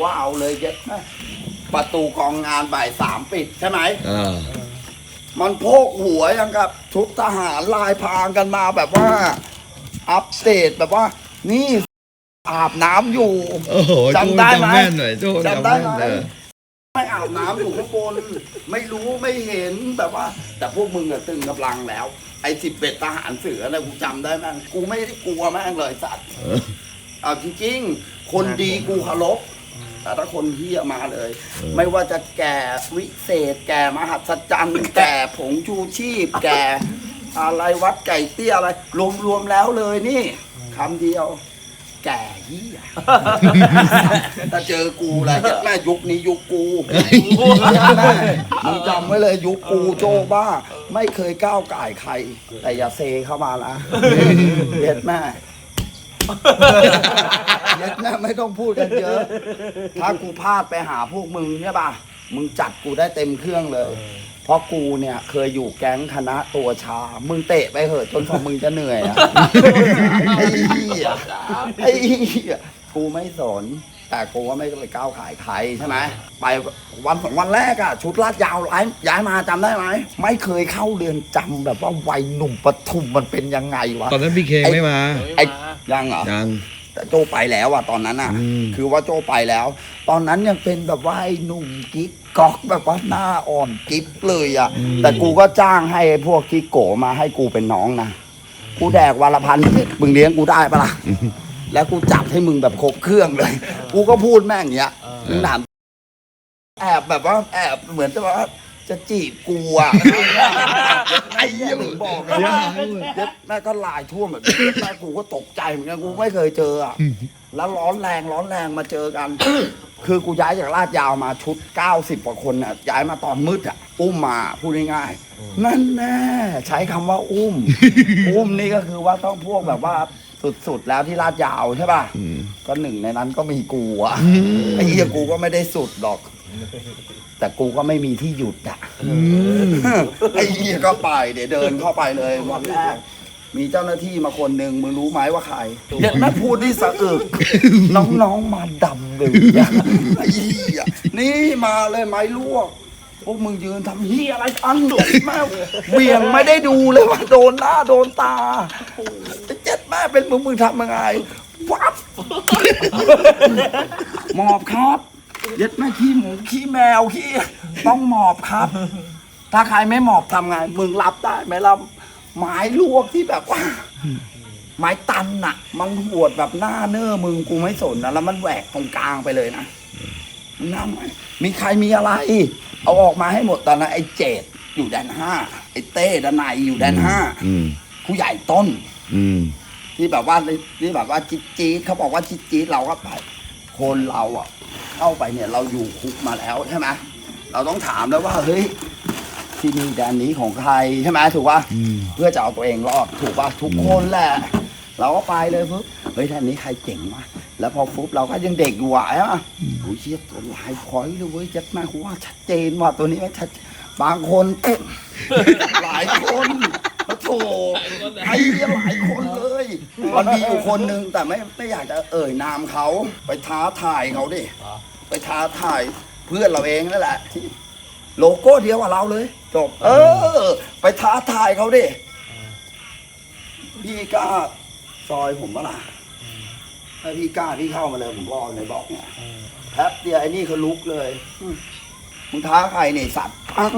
ว่าเอาเลยเย็ดนะประตูกองงานบ่ายสามปิดใช่ไหม อ่ามันโพกหัวยังกับ ชุดทหารลายพรางกันมาแบบว่า อัปเดตแบบว่า นี่อาบน้ำอยู่ โอ้โหจำได้ไหมจำแม่นหน่อยโจ้จำจำได้แม่นไหมเออไม่อาบน้ำอยู่ข้างบนไม่รู้ไม่เห็นแบบว่า แต่พวกมึงอะตึงกำลังแล้ว ไอ้สิบเอ็ดทหารเสือนะกูจำได้แม่งกูไม่ได้กลัวแม่งเลยสัตว์ เออเอาจริงๆ คนดีกูเคารพ แต่ถ้าคนเฮียมาเลยเออไม่ว่าจะแก่วิเศษ แก่มหัศจรรย์แก่ผงชูชีพ แก่อะไรวัดไก่เตี้ยอะไร รวมๆแล้วเลยนี่คำเดียว แก่เฮียถ้าเจอกูแหละแม่ยุคนี้ยุคกูแม่มึงจำไว้เลยยุคกูโจบ้า ไม่เคยก้าวไก่ายใคร แต่อย่าเซเข้ามานะเย็ดแม่ เย็ดแม่ไม่ต้องพูดกันเยอะ ถ้ากูพลาดไปหาพวกมึงใช่ป่ะ มึงจัดกูได้เต็มเครื่องเลย เพราะกูเนี่ยเคยอยู่แก๊งคณะตัวชา มึงเตะไปเหอะจนพอมึงจะเหนื่อยอะไอ้เหี้ยไอ้เหี้ยกูไม่สน แต่กูว่าไม่เคยก้าวขายใครใช่ไหมไปวันสองวันแรกอะชุดลาดยาวย้ายย้ายมาจำได้ไหมไม่เคยเข้าเรือนจำแบบว่าวัยหนุ่มปทุมมันเป็นยังไงวะ ตอนนั้นพี่เคไม่มา ไอ้ ยังเหรอยัง แต่โจไปแล้วอะตอนนั้นอะอืม คือว่าโจไปแล้ว ตอนนั้นยังเป็นแบบว่าไอ้หนุ่มกิ๊กก๊อกแบบว่าหน้าอ่อนกิ๊บเลยอะแต่กูก็จ้างให้พวกกิ๊กโกมาให้กูเป็นน้องนะกูแดกวันละพันมึงเลี้ยงกูได้ปะล่ะแล้วกูจับให้มึงแบบครบเครื่องเลย กูก็พูดแม่งอย่างเงี้ยมึงถาม แอบแบบว่าแอบเหมือนจะว่า จะจีบกูอะไอ้เหี้ยมึงบอกเลยว่าเย็ดแม่ก็ลายท่วมแบบนี้แม่กูก็ตกใจเหมือนกันกูไม่เคยเจออะแล้วร้อนแรงร้อนแรงมาเจอกัน คือกูย้ายจากลาดยาวมาชุด 90 กว่าคนอะย้ายมาตอนมืดอะ อุ้มมาพูดง่ายๆนั่นแน่ใช้คำว่าอุ้ม อุ้มนี่ก็คือว่าต้องพวกแบบว่าสุดๆแล้วที่ลาดยาวใช่ป่ะอืมก็หนึ่งในนั้นก็มีกูอะไอ้เหี้ยกูก็ไม่ได้สุดหรอก แต่กูก็ไม่มีที่หยุดอะไอ้เหี้ยก็ไปเดี๋ยวเดินเข้าไปเลยวันแรกมีเจ้าหน้าที่มาคนหนึ่งมึงรู้ไหมว่าใครเด็กนักพูดที่สะอึก น้องๆมาดำเลยอะไอ้เหี้ยนี่มาเลยไม้ลวกพวกมึงยืนทำเหี้ยอะไรกันโดดแม่เหวียงไม่ได้ดูเลยว่าโดนหน้าโดนตาไอ้เจ็ดแม่เป็นมึงมึงทำยังไงวับหมอบครับ เย็ดแม่ขี้หมูขี้แมวขี้ต้องหมอบครับ ถ้าใครไม่หมอบทำไงมึงรับได้ไหมล่ะไม้ลวกที่แบบว่าไม้ตันน่ะ มันหวดแบบหน้าเน้อมึงกูไม่สนนะแล้วมันแหวกตรงกลางไปเลยนะมึงทำไงมีใครมีอะไร เอาออกมาให้หมดตอนนั้นไอ้เจดอยู่แดนห้าไอ้เต้ด้านในอยู่แดนห้าอืมผู้ใหญ่ต้นอืมที่แบบว่าที่แบบว่าจี๊ดจี๊ดเขาบอกว่าจี๊ดจี๊ดเราก็ไป คนเราอะเข้าไปเนี่ยเราอยู่คุกมาแล้วใช่ไหมเราต้องถามแล้วว่าเฮ้ยที่นี่แดนนี้ของใครใช่ไหมถูกป่ะอืมเพื่อจะเอาตัวเองรอดถูกป่ะทุกคนแหละ เราก็ไปเลยปุ๊บเฮ้ยท่านนี้ใครเจ๋งวะแล้วพอปุ๊บเราก็ยังเด็กอยู่อะใช่ไหมโอ้ยเชี่ยตัวลายพอยเลยเว้ยจัดมาหัวชัดเจนว่ะตัวนี้ไม่ชัดบางคนหลายคน โถไอ้เหี้ยหลายคนเลย มันมีอยู่คนหนึ่งแต่ไม่ไม่อยากจะเอ่ยนามเขาไปท้าทายเขาดิไปท้าทายเพื่อนเราเองนั่นแหละที่โลโก้เดียวกับเราเลย จบ เออ ไปท้าทายเขาดิพี่กล้าซอยผมปะล่ะถ้าพี่กล้าพี่เข้ามาเลยผมรอในบล็อกเนี่ยแป๊บเดียวไอ้นี่เขาลุกเลยอื มมึงท้าใครเนี่ยสัตว์ปัง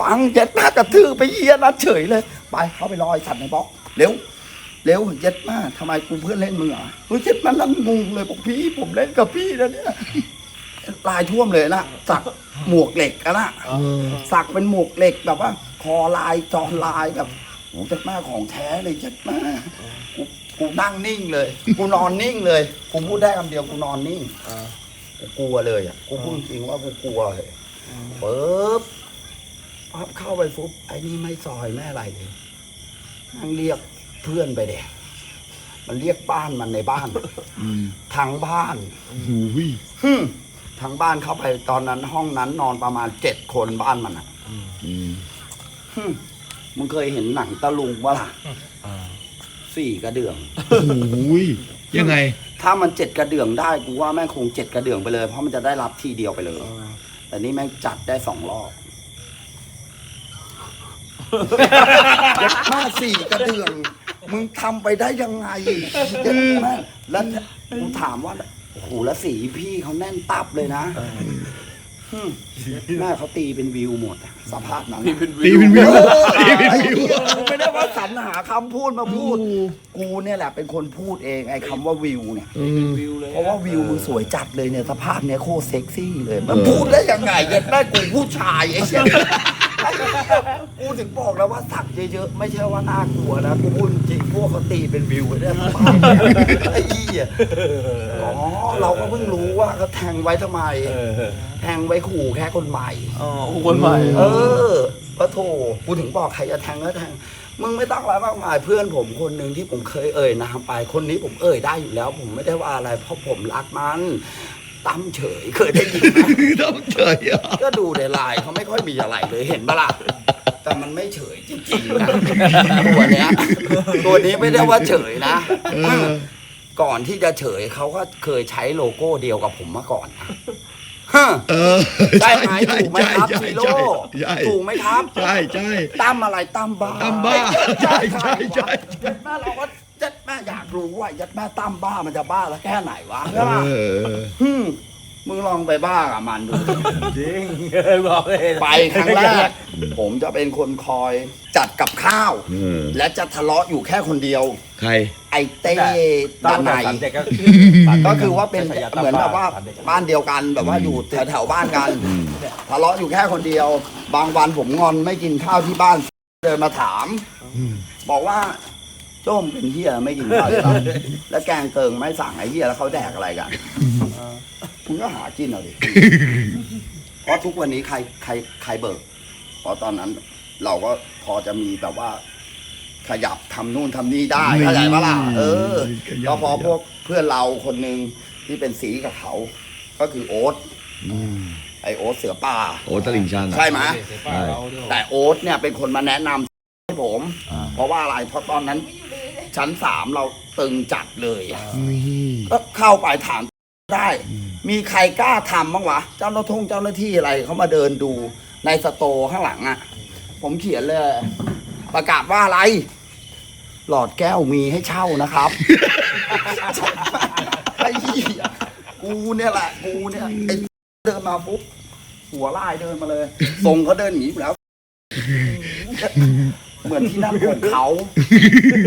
ปังเจ็ดแม่กระทือไปเยียนัดเฉยเลย ไปเข้าไปรอไอ้สัตว์ในบล็อกเร็วเร็วเจ็ดแม่ทำไมกูเพื่อนเล่นมึงเหรอเฮ้ยเจ็ดแม่นั่นงงเลยบอกพี่ผมเล่นกับพี่นะเนี่ยลายท่วมเลยนะสักหมวกเหล็กอะนะเออสักเป็นหมวกเหล็กแบบว่า คอลายจอลายแบบโอ้จัดแม่ของแท้เลยจัดแม่กูกูนั่งนิ่งเลย กูนอนนิ่งเลยกูพูดได้คำเดียวกูนอนนิ่งกูกลัวเลยอะกูพูดจริงว่ากูกลัวเลย ปึ๊บปั๊บเข้าไปฟุบไอ้นี่ไม่ซอยไม่อะไรเลยนั่งเรียกเพื่อนไปเด็มันเรียกบ้านมันในบ้านอืมทางบ้านหูยฮึ่มทางบ้านเข้าไปตอนนั้น ห้องนั้นนอนประมาณเจ็ดคนบ้านมันอะอืมฮึ่มมึงเคยเห็นหนังตะลุงปะล่ะสี่กระเดื่องหูยยังไงทถ้ามันเจ็ดกระเดื่องได้กูว่าแม่งคงเจ็ดกระเดื่องไปเลย เพราะมันจะได้รับทีเดียวไปเลย แต่นี่แม่งจัดได้สองรอบยัดมาสี่กระเดื่อง มึงทำไปได้ยังไงยัดแม่แล้วกูถามว่า โอ้โหแล้วสีพี่เขาแน่นตับเลยนะ อืมแม่เขาตีเป็นวิวหมดอะสภาพนั้นพี่อะเป็นตีวิวเป็นวิวไอ้ตีเป็นเหี้วิวยกูไม่ได้ว่าสรรหาคำพูดมาพูด กูเนี่ยแหละเป็นคนพูดเองไอ้คำว่าวิวเนี่ยเออวิวเลยเพราะว่าวิวมึงสวยจัดเลยเนี่ยสภาพเนี่ยโคตรเซ็กซี่เลย มันพูดได้ยังไงยันได้กูผู้ชายไอ้เชี่ย กูถึงบอกแล้วว่าสักเยอะๆ ไม่ใช่ว่าน่ากลัวนะกูพูดจริงพวกเขาตีเป็นวิวไปได้สภาพไอ้เหี้ยอ๋อเราก็เพิ่งรู้ว่าเขาแทงไว้ทำไมเออแทงไว้ขู่แค่คนใหม่ อ๋อคนใหม่เออพระโถกูถึงบอกใครจะแทงก็แทง มึงไม่ต้องอะไรมากมายเพื่อนผมคนหนึ่งที่ผมเคยเอ่ยนามไปคนนี้ผมเอ่ยได้อยู่แล้ว ผมไม่ได้ว่าอะไรเพราะผมรักมัน ตั้มเฉยเคยได้ยินไหมต้องเฉยอะก็ดูในไลน์เขาไม่ค่อยมีอะไรเลยเห็นปะล่ะแต่มันไม่เฉยจริงๆนะตัวเนี้ยตัวนี้ไม่ได้ว่าเฉยนะเออก่อนที่จะเฉยเขาก็เคยใช้โลโก้เดียวกับผมมาก่อนนะฮะเออใช่ไหมถูกไหมครับใช่ซีใช่โร่ใช่ถูกไหมครับใช่ใช่ตั้มอะไรตั้มบ้าตั้มบ้าใช่ใช่ใช่ยัดแม่เราก็ ยัดแม่อยากรู้ว่ายัดแม่ตั้มบ้ามันจะบ้าแล้วแค่ไหนวะเอใช่ปะอฮึมมึงลองไปบ้ากับมันดู จริงบอกเลยไปครั้งแรกผมจะเป็นคนคอยจัดกับข้าว เออ และจะทะเลาะอยู่แค่คนเดียว ใคร ไอ้เต้ตั้ด้างนในแต่สันเด็กก็ก็คือว่าเป็นเหมือนแบบว่าบ้านเดียวกันแบบว่าอยู่แถวแถวๆบ้านกัน ทะเลาะอยู่แค่คนเดียว บางวันผมงอนไม่กินข้าวที่บ้านเดินมาถาม บอกว่า โจ้มเป็นเฮียไม่กินข้าวใช่ปะแล้วแกงเติงไม่สั่งไอ้เฮียแล้วเขาแดกอะไรกันคุณก็หากินเอาดิเพราะทุกวันนี้ใครใครใครเบิกเพราะตอนนั้น เราก็พอจะมีแบบว่า ขยับทำนู่นทำนี่ได้เข้าใจปะล่ะเออขยับก็พอขยับพวกเพื่อนเราคนหนึ่งที่เป็นสีกับเขา ก็คือโอ๊ตอืมไอโอ๊ตเสือป่าโอ้ตลิ่งชันอะใช่ไหมใช่แต่โอ๊ตเนี่ยเป็นคนมาแนะนำให้ผมอ่าเพราะว่าอะไรเพราะตอนนั้น ชั้นสามเราตึงจัดเลยอะนี่ก็เข้าไปถามได้ มีใครกล้าทำบ้างวะ เจ้าหน้าที่เจ้าหน้าที่อะไรเขามาเดินดูในสโตร์ข้างหลังอะ่ะผมเขียนเลย ประกาศว่าอะไร หลอดแก้วมีให้เช่านะครับ ไอ้เหี้ยกูเนี่ยแหละกูเนี่ยไอ้เดินมาปุ๊บหัวลายเดินมาเลยทรงเขาเดินหนีอยู่แล้ว เหมือนที่นั่นของเขา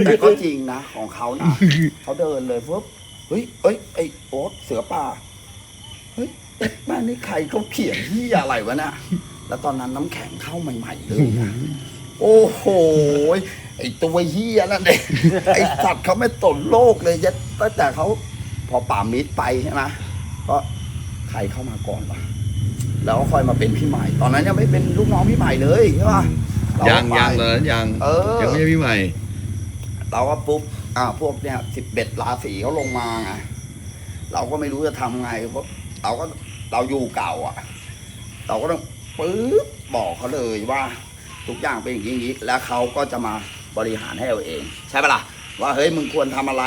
แต่ก็จริงนะของเขานะเขาเดินเลยปุ๊บเฮ้ยเอ้ยไอ้โอ๊ตเสือป่าเฮ้ยเอ๊ะบ้านนี้ใครเขาเขียนที่อะไรวะน่ะแล้วตอนนั้นน้ำแข็งเข้าใหม่ๆเลยนะโอ้โหไอ้ตัวเฮียนั่นเองไอ้สัตว์เขาไม่ตนโลกเลยยัดตั้งแต่เขาพอป่ามิดไปใช่ไหมก็ใครเข้ามาก่อนวะแล้วก็ค่อยมาเป็นพี่ใหม่ ตอนนั้นยังไม่เป็นลูกน้องพี่ใหม่เลยใช่ปะ เราก็ยังไป ยังเลยยังเออ ยังไม่ใช่พี่ใหม่ เราก็ปุ๊บ อ่า พวกเนี่ยสิบเบ็ดราศีเขาลงมาไง เราก็ไม่รู้จะทำไงเพราะเราก็เราอยู่เก่าอะ เราก็ต้องปุ๊บบอกเขาเลยว่า ทุกอย่างเป็นอย่างนี้อย่างนี้แล้วเขาก็จะมาบริหารให้เราเอง ใช่ปะล่ะ ว่าเฮ้ยมึงควรทำอะไร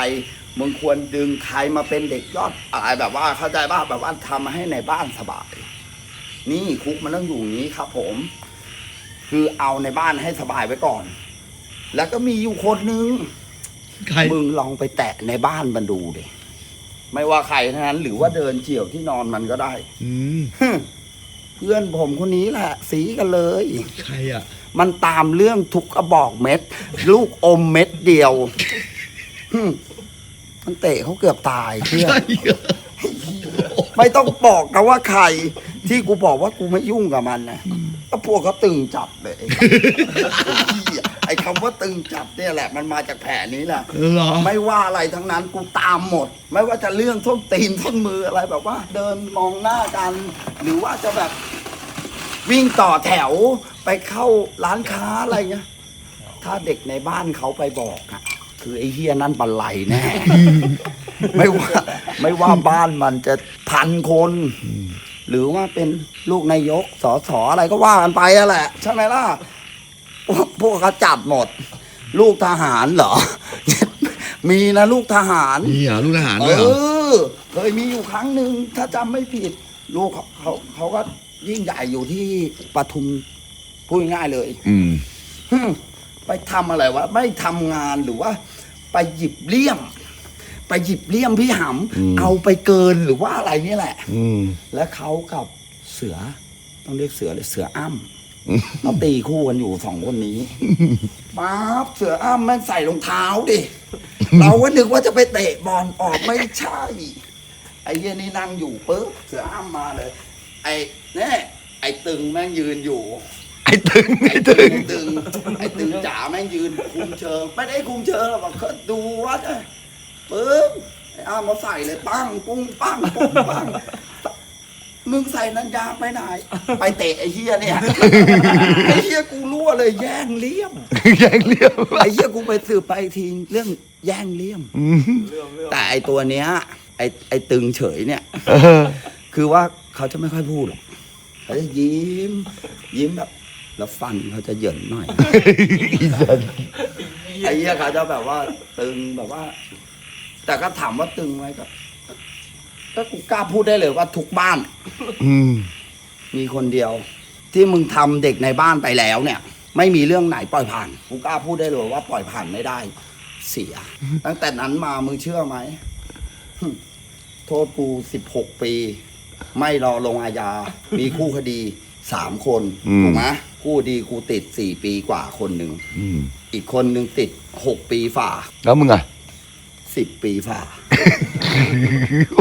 มึงควรดึงใครมาเป็นเด็กยอดอะไรแบบว่าเข้าใจป่ะแบบว่าทำให้ในบ้านสบาย นี่คุกมันต้องอยู่อย่างนี้ครับผม คือเอาในบ้านให้สบายไว้ก่อน แล้วก็มีอยู่คนนึงใครมึงลองไปแตะในบ้านมันดูดิไม่ว่าใครทั้งนั้น หรือว่าเดินเฉี่ยวที่นอนมันก็ได้ อืมเพื่อนผมคนนี้แหละ สีกันเลย ใครอะ มันตามเรื่องทุกกระบอกเม็ด ลูกอมเม็ดเดียวหึ่มมันเตะเขาเกือบตายเพื่อนใช่เหรอไม่ต้องบอกนะว่าใคร ที่กูบอกว่ากูไม่ยุ่งกับมันนะก็พวกเขาตึงจับเลยไอ้เหี้ยไอ้คำว่าตึงจับเนี่ยแหละ มันมาจากแผลนี้แหละเหรอ ไม่ว่าอะไรทั้งนั้นกูตามหมด ไม่ว่าจะเรื่องส้นตีนส้นมืออะไรแบบว่า เดินมองหน้ากัน หรือว่าจะแบบ วิ่งต่อแถวไปเข้าร้านค้าอะไรเงี้ยถ้าเด็กในบ้านเขาไปบอกอะคือไอ้เฮียนั่นบันไลแน่ ไม่ว่า ไม่ว่าบ้านมันจะพันคน หรือว่าเป็นลูกนายกสอสออะไรก็ว่ากันไปอะแหละ ใช่ไหมล่ะ พวกพวกเขาจัดหมด ลูกทหารเหรอ มีนะลูกทหารนี่เหรอลูกทหารเอด้วยเหรอออเคยมีอยู่ครั้งหนึ่งถ้าจำไม่ผิด ลูกเขาเขาเขาก็ยิ่งใหญ่อยู่ที่ปทุมพูดง่ายๆเลย อืม ฮึ่มไปทำอะไรวะ ไม่ทำงานหรือว่า ไปหยิบเลี่ยม ไปหยิบเลี่ยมพี่หอืมำเอาไปเกินหรือว่าอะไรนี่แหละอืมและเขากับเสือ ต้องเรียกเสือเลยเสืออ้ำเขาตีคู่กันอยู่สองคนนี้ป๊าบเสืออ้ำแม่งใส่รองเท้าดิเราก็นึกว่าจะไปเตะบอลออกไม่ใช่ไอ้เหี้ยนี่นั่งอยู่ปุ๊บเสืออ้ำมาเลย ไอ้เนี่ยไอ้ตึงแม่งยืนอยู่ไอ้ตึงไอ้ตึงตึงไอ้ตึงจ๋าแม่งยืนคุมเชิง ไม่ได้คุมเชิงหรอกบอกเขาดูวัดอะ ปึ๊บไอ้อ้ามาใส่เลยปั้งปุ้งปั้งปุ้งปั้งมึงใส่นันยางไปไหน ไปเตะไอ้เฮียเนี่ยไอ้เฮียกูรั่วเลยแย่งเลี่ยม แย่งเลี้ยวไอ้เฮียกูไปสืบไปทีเรื่องแย่งเลี่ยมอืมเรื่องเรื่องแต่ไอ้ตัวเนี้ย ไอ้ไอ้ตึงเฉยเนี่ยเออคือว่าเขาจะไม่ค่อยพูดหรอกเขาจะยิ้ม ยิ้มแบบ แล้วฟันเขาจะเหยินหน่อยอีสันไอ้เหี้ยเขาจะแบบว่าตึงแบบว่า แต่ก็ถามว่าตึงไหมก็ก็กูกล้าพูดได้เลยว่าทุกบ้าน อืม มีคนเดียว ที่มึงทำเด็กในบ้านไปแล้วเนี่ย ไม่มีเรื่องไหนปล่อยผ่านกูกล้าพูดได้เลยว่าปล่อยผ่านไม่ได้ เสีย ตั้งแต่นั้นมามึงเชื่อไหมหึโทษกูสิบหกปี ไม่รอลงอาญา มีคู่คดีสามคนถูกไหมคู่ดีกูติดสี่ปีกว่าคนหนึ่ง อืม อีกคนหนึ่งติดหกปีฝ่า แล้วมึงอะ สิบปีฝ่า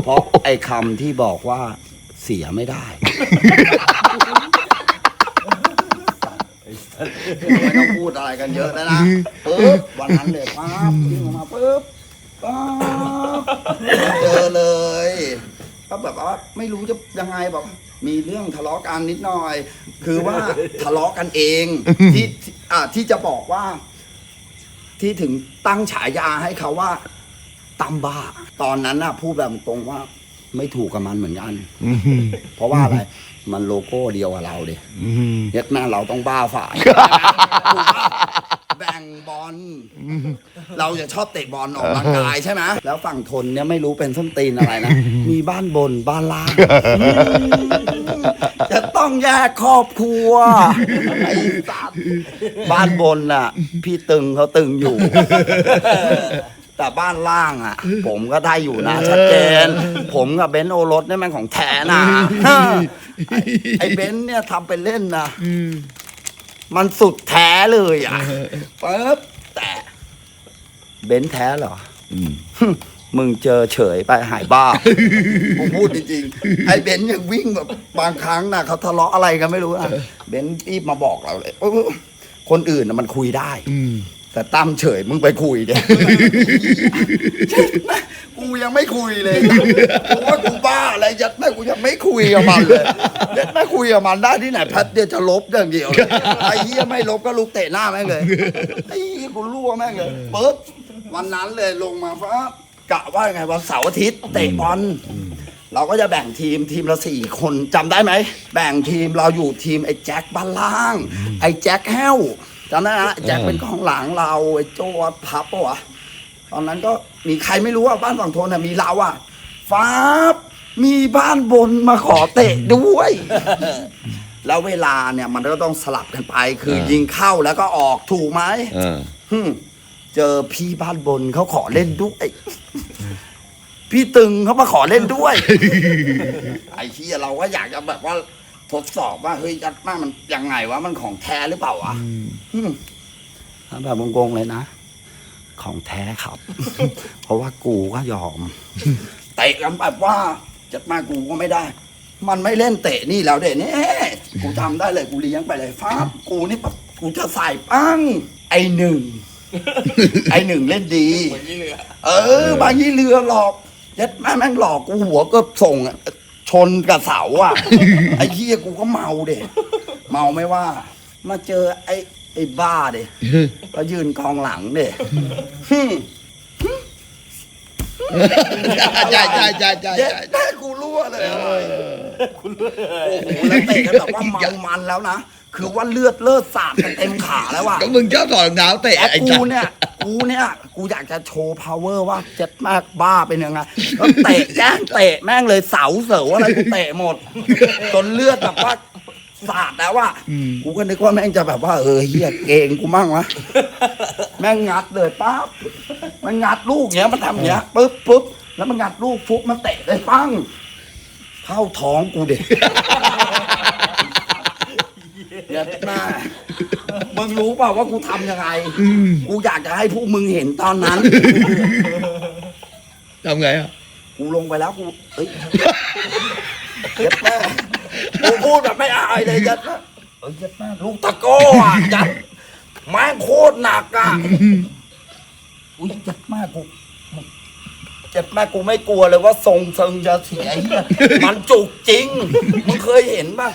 เพราะไอ้คำที่บอกว่าเสียไม่ได้ ไม่ต้องพูดอะไรกันเยอะแล้วนะปึ๊บวันนั้นเลยปั๊บวิ่งออกมาปึ๊บปั๊บเจอเลย ก็แบบว่าไม่รู้จะยังไงแบบมีเรื่องทะเลาะกันนิดหน่อย คือว่าทะเลาะกันเองที่ที่อ่าที่จะบอกว่า ที่ถึงตั้งฉายาให้เขาว่า ตำบ้า ตอนนั้นน่ะพูดแบบตรงว่า ไม่ถูกกับมันเหมือนกันอืมเพราะว่าอะไร มันโลโก้เดียวกับเราดิอืมเย็ดแม่เราต้องบ้าฝ่ายถูกปะแบ่งบอล เราจะชอบเตะบอลออกกำลังกายใช่ไหมแล้วฝั่งทนเนี่ยไม่รู้เป็นส้นตีนอะไรนะ มีบ้านบนบ้านล่าง จะต้องแยกครอบครัวไอ้สัตว์บ้านบนน่ะ พี่ตึงเขาตึงอยู่ แต่บ้านล่างอะ ผมก็ได้อยู่นะชัดเจน ผมกับเบนซ์โอรสเนี่ยมันของแท้นะไอ้ไอ้เบนซ์เนี่ยทำเป็นเล่นนะอืมมันสุดแท้เลยอะปึ๊บแต่เบนซ์แท้เหรออืมมึงเจอเฉยไปหายบ้า ผมพูดจริงๆ ไอ้เบนซ์ยังวิ่งแบบบางครั้งนะเขาทะเลาะอะไรกันไม่รู้นะเบนซ์รีบมาบอกเราเลยเออคนอื่นนะมันคุยได้อืม แต่ตั้มเฉยมึงไปคุยเดี๋ย กูยังไม่คุยเลยกูว่ากูบ้าอะไรยัดแม่กูยังไม่คุยกับมันเลยยัดแม่คุยกับมันได้ที่ไหนแพัดเดียวจะลบอย่างเดียวเลยไอ้เหี้ยไม่ลบก็ลุกเตะหน้าแม่งเลยไอ้เหี้ยกูรั่วแม่งเลยปึ๊บวันนั้นเลยลงมาฟ้ากะว่าไงวันเสาร์อาทิตย์เตะบอลเราก็จะแบ่งทีมทีมละสี่คนจำได้ไหมแบ่งทีมเราอยู่ทีมไอ้แจ็คบ้านล่าง ไอ้แจ็คแห้ว จำได้นะแจ็คเป็นกองหลังเราไอ้โจ้พับปะวะตอนนั้นก็มีใครไม่รู้ว่าบ้านฝั่งทนน่ะมีเราอะฟ้าบมีบ้านบนมาขอเตะด้วย แล้วเวลาเนี่ยมันก็ต้องสลับกันไป คือยิงเข้าแล้วก็ออกถูกไหมเออหึ่มเจอพี่บ้านบนเขาขอเล่นด้วยพี่ตึงเขามาขอเล่นด้วย ไอ้ที่เราก็อยากจะแบบว่า ทดสอบว่าเฮ้ยยัดมากมันยังไงวะมันของแท้หรือเปล่าวะอืมถามแบบงงๆเลยนะ ของแท้ครับ เพราะว่ากูก็ยอมเตะกันแบบว่าจัดมากูก็ไม่ได้ มันไม่เล่นเตะนี่แล้วเด็นี่กูทำได้เลยกูเลี้ยงไปเลยฟ้าบกูนี่แบบกูจะใส่ปั้งไอหนึ่งไอหนึ่งเล่นดีเหมือนยี่เรือเออบางยี่เรือหลอกยัดแม่แม่งหลอกกูหัวก็ส่งอะ ชนกับเสาอะ ไอ้เหี้ยกูก็เมาเด็เมาไม่ว่า มาเจอไอ้ไอ้บ้าเด็ก็ยืนกองหลังเด็ใช่ใช่ใช่ใช่เย็ดใช่แม่กูรั่วเลยโอ้โหแล้วเตะกันแบบว่าเมามันแล้วนะ คือว่าเลือดเลือดสาดกันเต็มขาแล้วว่ะก็มึงชอบถอดรองเท้าเตะแต่ไอ้กูจัดเนี่ย กูเนี่ยกูอยากจะโชว์ power ว่าเจ็ดมากบ้าเป็นยังไงก็เตะแย่งเตะแม่งเลยเสาเสาอะไรกูเตะหมด จนเลือดแบบว่าสาดแล้วว่ากูก็นึกว่าแม่งจะแบบว่าเออเฮียเก่งกูมั่งวะแม่งงัดเลยปั๊บมันงัดลูกเนี้ยมันทำอย่างเนี้ยปึ๊บปึ๊บแล้วมันงัดลูกฟุบมันเตะเลยปั้งเข้าท้องกูเด็ก เดี๋ยวหน้ามึงรู้เปล่าว่ากูทำยังไงกูอยากจะให้พวกมึงเห็นตอนนั้น ทำไงอะ กูลงไปแล้วกูเอ้ยเย็ดแม่กูพูดแบบไม่อายเลยเย็ดแม่เอ้ยเย็ดแม่ลูกตะโก้อะยัดแม่งโคตรหนักอะอุ้ยเย็ดแม่กูเจ็ดแม่กูไม่กลัวเลยว่าทรงเซิงจะเสียเหี้ยมันจุกจริงมึงเคยเห็นป่ะ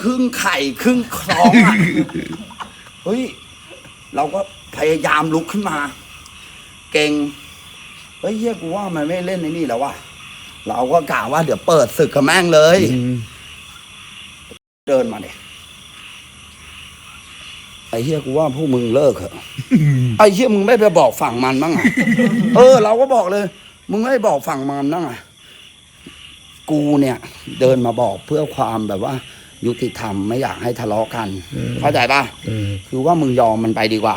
ครึ่งไข่ครึ่งคลองอะเฮ้ย เราก็พยายามลุกขึ้นมา เก่งเฮ้ยเฮียกูว่ามันไม่เล่นในนี่แล้วว่ะเราก็กล่าวว่าเดี๋ยวเปิดศึกกับแม่งเลย เดินมาเนี่ยไอ้เฮียกูว่าพวกมึงเลิกเถอะไอ้เฮียมึงไม่ไปบอกฝั่งมันบ้างอะเออ เราก็บอกเลย มึงไม่บอกฝั่งมันบ้างอะกูเนี่ย เดินมาบอกเพื่อความแบบว่า ยุติธรรมไม่อยากให้ทะเลาะกัน เข้าใจป่ะคือว่ามึงยอมมันไปดีกว่า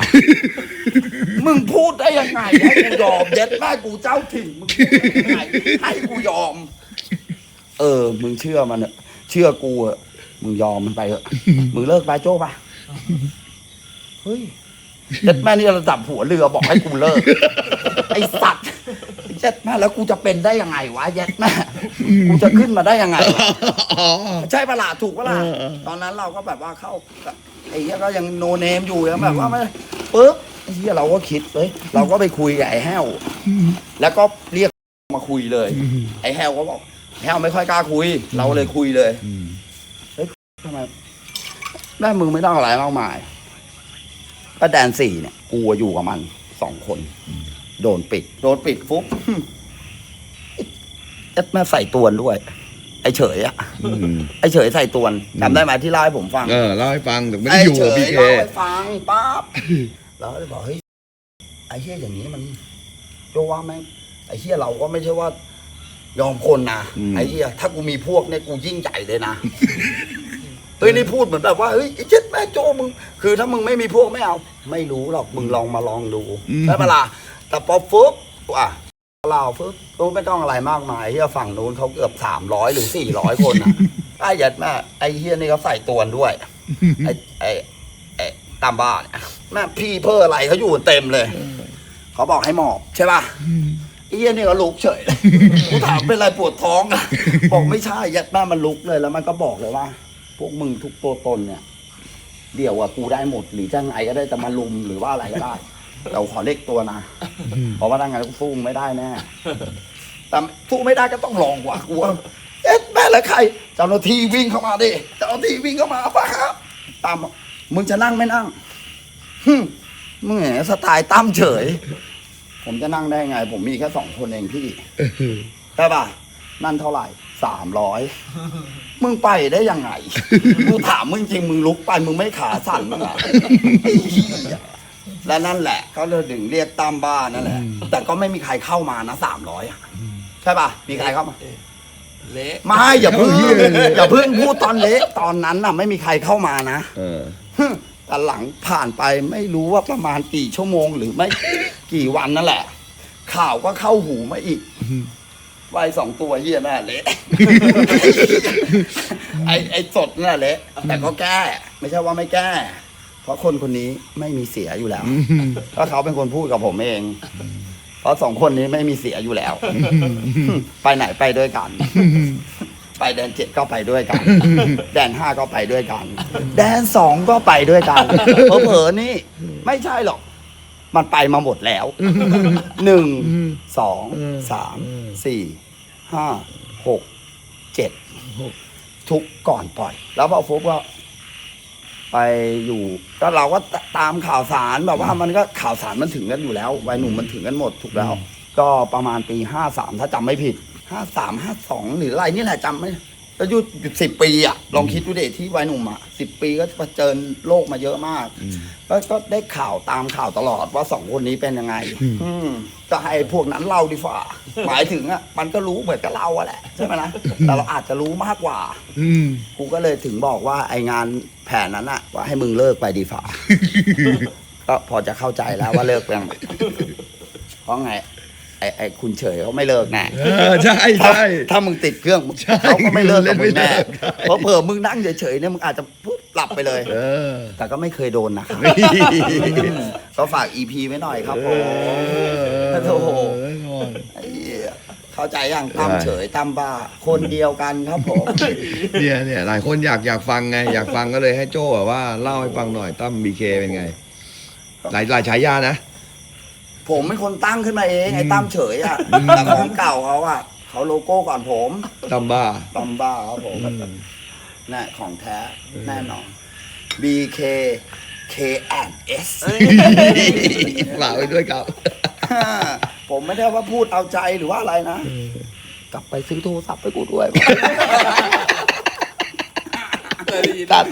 มึงพูดได้ยังไงให้กูยอมเย็ดแม่กูเจ้าถิ่นมึงพูดได้ยังไงให้กูยอม เออ มึงเชื่อมันเถอะเชื่อกูอะมึงยอมมันไปเถอะมึงเลิกไปโจ้ปะเฮ้ย เย็ดแม่นี่ระดับหัวเรือบอกให้กูเลิก ไอสัตว์เย็ดแม่แล้วกูจะเป็นได้ยังไงวะเย็ดแม่กูจะขึ้นมาได้ยังไงวะอ๋อใช่ปะล่ะถูกปะล่ะเออเออตอนนั้นเราก็แบบว่าเข้าไอ้เหี้ยก็ยังโนเนมอยู่ยังแบบว่าไม่ปุ๊บไอ้เหี้ยเราก็คิดเลยเราก็ไปคุยกับไอ้แห้วแล้วก็เรียกมาคุยเลย ไอ้แห้วก็บอกแห้วไม่ค่อยกล้าคุย เราเลยคุยเลยเฮ้ยทำไมแม่มึงไม่ต้องอะไรมากมาย ก็แดนสี่เนี่ยกูอะอยู่กับมันสองคน โดนปิด โดนปิดฟุ๊บเอ็ดแม่ใส่ตวนด้วย ไอ้เฉยอะอืมไอ้เฉยใส่ตวนจำได้ไหมที่เล่าให้ผมฟังเออเล่าให้ฟังแต่ไม่ได้อยู่กับไอ้พี่เฉเคเล่าให้ฟังปั๊บเราก็เลยบอกเฮ้ยไอ้เฮียอย่างนี้มันโยว่าแม่งไอ้เฮียเราก็ไม่ใช่ว่ายอมคนนะไอ้เฮียถ้ากูมีพวกเนี่ยกูยิ่งใหญ่เลยนะเฮ้ยนี่พูดเหมือนแบบว่าเฮ้ยไอ้เจ็ดแม่โจมึง คือถ้ามึงไม่มีพวกไม่เอา ไม่รู้หรอกมึงลองมาลองดูได้ปะล่ะแต่พอฟุ๊บว่ะเราฟุ๊บก็ไม่ต้องอะไรมากมายเฮียฝั่งนู้นเขาเกือบสามร้อยหรือสี่ร้อยคนอะไอ้ยัดแม่ไอ้เฮียนี่เขาใส่ตวนด้วยไอ้ไอ้ไอ้ตามบ้านเนี่ยแม่พี่เพื่ออะไรเขาอยู่กันเต็มเลยเขาบอกให้หมอบใช่ป่ะไอ้เฮียนี่ก็ลุกเฉยเลยกูถามเป็นไรปวดท้องอะบอกไม่ใช่ยัดแม่มันลุกเลยแล้วมันก็บอกเลยว่า พวกมึงทุกตัวตนเนี่ย เดี๋ยวอะกูได้หมด หรือจะไงก็ได้จะมาลุมหรือว่าอะไรก็ได้ เราขอเลขตัวนะเพราะว่าถ้างั้นกูสู้มึงไม่ได้แน่แต่สู้ไม่ได้ก็ต้องลองว่ะกูว่าเอ๊ะแม่ละใคร เจ้าหน้าที่วิ่งเข้ามาดิเจ้าหน้าที่วิ่งเข้ามาปะครับตามมึงจะนั่งไม่นั่งฮึ่มมึงแหมสไตล์ตั้มเฉย ผมจะนั่งได้ไง ผมมีแค่สองคนเองพี่ใช่ป่ะนั่นเท่าไหร่ สามร้อยมึงไปได้ยังไง กูถามมึงจริงมึงลุกไปมึงไม่ขาสั่นมั้งอะไอ้เหี้ยและนั่นแหละเขาเลยดึงเรียกตามบ้านนั่นแหละ แต่ก็ไม่มีใครเข้ามานะสามร้อยอะใช่ป่ะ มีใครเข้ามา เละไม่อย่าเพิ่งอย่าเพิ่งพูดตอนเละตอนนั้นน่ะ ไม่มีใครเข้ามานะเออฮึแต่หลังผ่านไปไม่รู้ว่าประมาณกี่ชั่วโมงหรือไม่กี่วันนั่นแหละ ข่าวก็เข้าหูมาอีก วายสองตัวเฮียน่าเละไอไอสดน่าเละแต่ก็แก้ ไม่ใช่ว่าไม่แก้ เพราะคนคนนี้ไม่มีเสียอยู่แล้วก็เขาเป็นคนพูดกับผมเอง เพราะสองคนนี้ไม่มีเสียอยู่แล้ว ไปไหนไปด้วยกัน ไปแดนเจ็ดก็ไปด้วยกัน แดนห้าก็ไปด้วยกัน แดนสองก็ไปด้วยกันเผลอๆนี่ ไม่ใช่หรอกมันไปมาหมดแล้ว หนึ่ง สอง สาม สี่ ห้าหกเจ็ดทุกก่อนปล่อย แล้วพอฟุบก็ไปอยู่ ก็เราก็ตามข่าวสารแบบว่ามันก็ข่าวสารมันถึงกันอยู่แล้ววัยหนุ่มมันถึงกันหมดถูกแล้ว ก็ประมาณปีห้าสามถ้าจำไม่ผิดห้าสามห้าสองหรืออะไรนี่แหละจำไม่ แล้วอยู่สิบปีอะลองคิดดูเด็ที่วัยหนุ่มอะสิบปีก็เผชิญโลกมาเยอะมากแล้วก็ได้ข่าวตามข่าวตลอดว่าสองคนนี้เป็นยังไง อืมก็ให้พวกนั้นเล่าดีกว่า หมายถึงอะมันก็รู้เหมือนกับเราอะแหละใช่ไหมนะแต่เราอาจจะรู้มากกว่า อืม กูก็เลยถึงบอกว่าไองานแผนนั้นอะว่าให้มึงเลิกไปดีฝ่า ก็พอจะเข้าใจแล้วว่าเลิกยังเพราะไงไอไอคุณเฉยเขาไม่เลิกแน่เออใช่ถ้าใช่ ถ้ามึงติดเครื่องใช่เขาก็ไม่เลิกกับมึงแน่เล่นไม่เลิกเพราะเผื่อมึงนั่งเฉยๆเนี่ยมึงอาจจะปุ๊บหลับไปเลย เออ แต่ก็ไม่เคยโดนนะครับก็ฝากอีพีไว้หน่อยครับผมโอ้โหไอ้เหี้ยเข้าใจยังตั้มเฉยตั้มบ้า คนเดียวกันครับผมเนี่ยเนี่ยหลายคนอยากอยากฟังไง อยากฟังก็เลยให้โจ้แบบว่าเล่าให้ฟังหน่อยตั้มบีเคเป็นไง หลายหลายฉายานะ ผมเป็นคนตั้งขึ้นมาเองไอ้ตั้มเฉยอะแต่ของเก่าเขาอะเขาโลโก้ก่อนผมตั้มบ้าตั้มบ้าครับผมน่ะของแท้แน่นอน BK K and S ฝากไว้ด้วยครับ ผมไม่ได้ว่าพูดเอาใจหรือว่าอะไรนะ กลับไปซื้อโทรศัพท์ไปกูด้วยตัด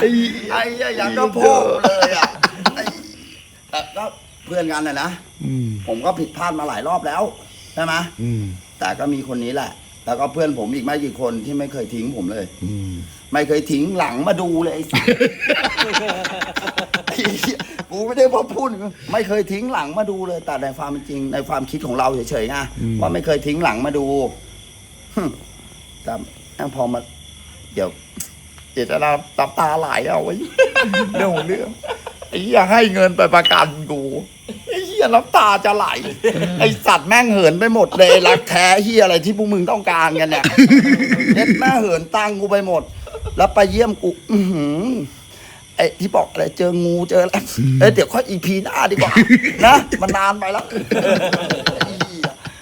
ไอ้ไอ้เหี้ยยังก็พ่อเลยอะไอ้แต่ก็ เพื่อนกันนะนะอืมผมก็ผิดพลาดมาหลายรอบแล้วใช่ไหมอืมแต่ก็มีคนนี้แหละ แล้วก็เพื่อนผมอีกไม่กี่คนที่ไม่เคยทิ้งผมเลย อืม ไม่เคยทิ้งหลังมาดูเลยไอ้สัส ไอ้เหี้ยกูไม่ได้พอพูดไม่เคยทิ้งหลังมาดูเลย แต่ในความเป็นจริง ในความคิดของเราเฉยๆไงว่าไม่เคยทิ้งหลังมาดูฮึ่มแต่พอมาเดี๋ยวเดี๋ยวจะน้ำตาไหลเอาไว้ เรื่องของเรื่องไอ้เหี้ยให้เงินไปประกันกู ไอ้เฮียน้ำตาจะไหล ไอ้สัตว์แม่งเหินไปหมดเลย รักแท้เฮียอะไรที่พวกมึงต้องการกันเนี่ยเน็ตแม่เหินตังกูไปหมด แล้วไปเยี่ยมกู อือหือไอ้ที่บอกอะไรเจองูเจออะไรเอ้ยเดี๋ยวค่อยอีพีหน้าดีกว่า นะ มันนานไปแล้ว